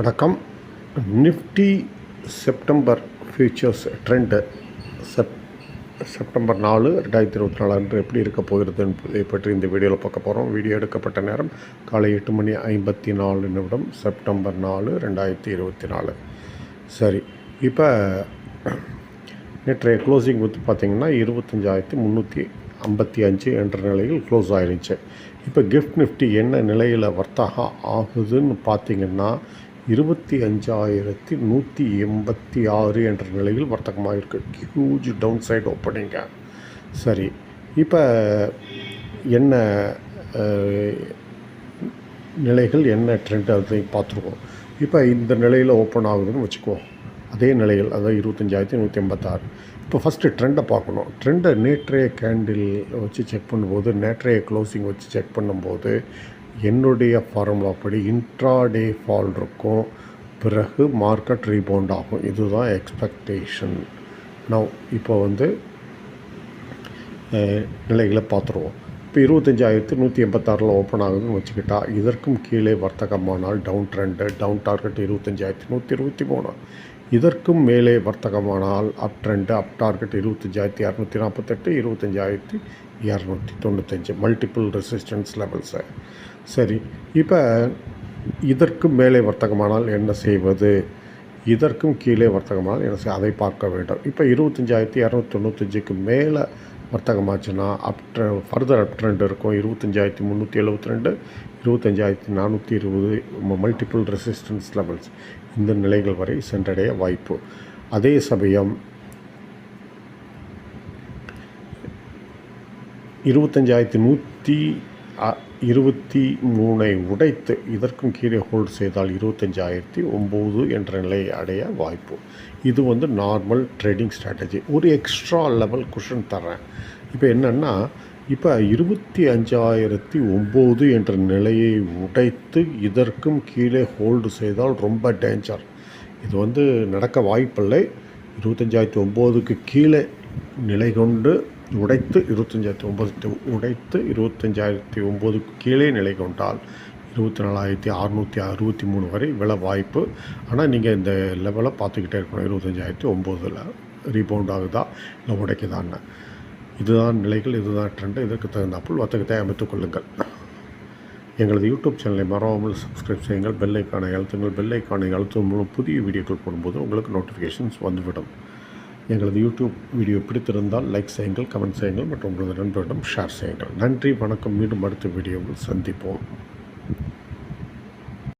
வணக்கம். Nifty September futures trend sep September நாலு ரெண்டாயிரத்தி இருபத்தி நாலு அன்று எப்படி இருக்க போகிறது என்பதை பற்றி இந்த வீடியோவில் பார்க்க போகிறோம் வீடியோ எடுக்கப்பட்ட நேரம் காலை எட்டு மணி ஐம்பத்தி நாலு நிமிடம் செப்டம்பர் நாலு ரெண்டாயிரத்தி இருபத்தி நாலு. சரி இப்போ நேற்றைய க்ளோசிங் வந்து பார்த்திங்கன்னா இருபத்தஞ்சாயிரத்தி முந்நூற்றி ஐம்பத்தி அஞ்சு என்ற நிலையில் க்ளோஸ் ஆகிருந்துச்சு இப்போ கிஃப்ட் நிஃப்டி என்ன நிலையில் வர்த்தகம் ஆகுதுன்னு பார்த்தீங்கன்னா இருபத்தி அஞ்சாயிரத்தி நூற்றி எண்பத்தி ஆறு என்ற நிலையில் வர்த்தகமாக இருக்குது ஹியூஜ் டவுன் சைடு ஓப்பனிங்க சரி இப்போ என்ன நிலைகள் என்ன ட்ரெண்ட் அதை பார்த்துருக்கோம். இப்போ இந்த நிலையில் ஓப்பன் ஆகுதுன்னு வச்சுக்குவோம். அதே நிலையில் அதாவது இருபத்தஞ்சாயிரத்தி நூற்றி எண்பத்தாறு. இப்போ ஃபஸ்ட்டு ட்ரெண்டை பார்க்கணும். ட்ரெண்டை நேற்றைய கேண்டில் வச்சு செக் பண்ணும்போது நேற்றைய க்ளோசிங் வச்சு செக் பண்ணும்போது என்னுடைய ஃபார்முலா படி இன்ட்ராடே ஃபால் இருக்கும். பிறகு மார்க்கெட் ரீபவுண்ட் ஆகும். இதுதான் எக்ஸ்பெக்டேஷன் நான் இப்போ வந்து நிலைகளை பார்த்துருவோம். இப்போ இருபத்தஞ்சாயிரத்து நூற்றி எண்பத்தாறில் ஓப்பன் ஆகுதுன்னு வச்சுக்கிட்டா இதற்கும் கீழே வர்த்தகமானால் டவுன் ட்ரெண்டு டவுன் டார்கெட் இருபத்தஞ்சாயிரத்து நூற்றி இருபத்தி மூணு. இதற்கும் மேலே வர்த்தகமானால் அப் ட்ரெண்டு அப் டார்கெட் இருபத்தஞ்சாயிரத்தி இரநூத்தி நாற்பத்தெட்டு இருபத்தஞ்சாயிரத்தி இரநூத்தி தொண்ணூத்தஞ்சு. மல்டிபிள் ரெசிஸ்டன்ஸ் லெவல்ஸு சரி இப்போ இதற்கு மேலே வர்த்தகமானால் என்ன செய்வது? இதற்கும் கீழே வர்த்தகமானால் என்ன செய் அதை பார்க்க வேண்டும். இப்போ இருபத்தஞ்சாயிரத்தி இரநூத்தி தொண்ணூத்தஞ்சுக்கு மேலே வர்த்தகமாச்சுன்னா அப்ட்ர ஃபர்தர் அப் ட்ரெண்ட் இருக்கும். இருபத்தஞ்சாயிரத்தி முந்நூற்றி எழுபத்தி ரெண்டு இருபத்தஞ்சாயிரத்தி நானூற்றி இருபது மல்டிபிள் ரெசிஸ்டன்ஸ் லெவல்ஸ் இந்த நிலைகள் வரை சென்றடைய வாய்ப்பு. அதே சமயம் இருபத்தஞ்சாயிரத்தி நூற்றி இருபத்தி மூணை உடைத்து இதற்கும் கீழே ஹோல்ட் செய்தால் இருபத்தஞ்சாயிரத்தி ஒம்பது என்ற நிலையை அடைய வாய்ப்பு. இது வந்து நார்மல் ட்ரேடிங் ஸ்ட்ராட்டஜி ஒரு எக்ஸ்ட்ரா லெவல் குஷன் தர்றேன். இப்போ என்னென்னா இப்போ இருபத்தி அஞ்சாயிரத்தி ஒம்பது என்ற நிலையை உடைத்து இதற்கும் கீழே ஹோல்டு செய்தால் ரொம்ப டேஞ்சர் இது வந்து நடக்க வாய்ப்பில்லை. இருபத்தஞ்சாயிரத்தி ஒம்போதுக்கு கீழே நிலை கொண்டு உடைத்து இருபத்தஞ்சாயிரத்தி ஒம்பது உடைத்து இருபத்தஞ்சாயிரத்தி ஒம்போதுக்கு கீழே நிலை கொண்டால் இருபத்தி நாலாயிரத்தி அறநூற்றி அறுபத்தி மூணு வரை விலை வாய்ப்பு. ஆனால் நீங்கள் இந்த லெவலை பார்த்துக்கிட்டே இருக்கணும். இருபத்தஞ்சாயிரத்தி ஒம்போதில் ரீபவுண்ட் ஆகுதா? இல்லை உடைக்குதான்னு. இதுதான் நிலைகள் இதுதான் ட்ரெண்டு இதற்கு தகுந்தாப்புள் வர்த்தகத்தை அமைத்துக் கொள்ளுங்கள். எங்களது யூடியூப் சேனலை மறவாமல் சப்ஸ்கிரைப் செய்யுங்கள். பெல் எழுத்துங்கள் அழுத்துங்கள். எழுத்து அழுத்தும் மூலம் புதிய வீடியோக்கள் போடும்போது உங்களுக்கு நோட்டிஃபிகேஷன்ஸ் வந்துவிடும். எங்களது யூடியூப் வீடியோ பிடித்திருந்தால் லைக் செய்யுங்கள் கமெண்ட் செய்யுங்கள் மற்றும் உங்களது நண்பர்களிடம் ஷேர் செய்யுங்கள். நன்றி வணக்கம். மீண்டும் அடுத்த வீடியோவில் சந்திப்போம்.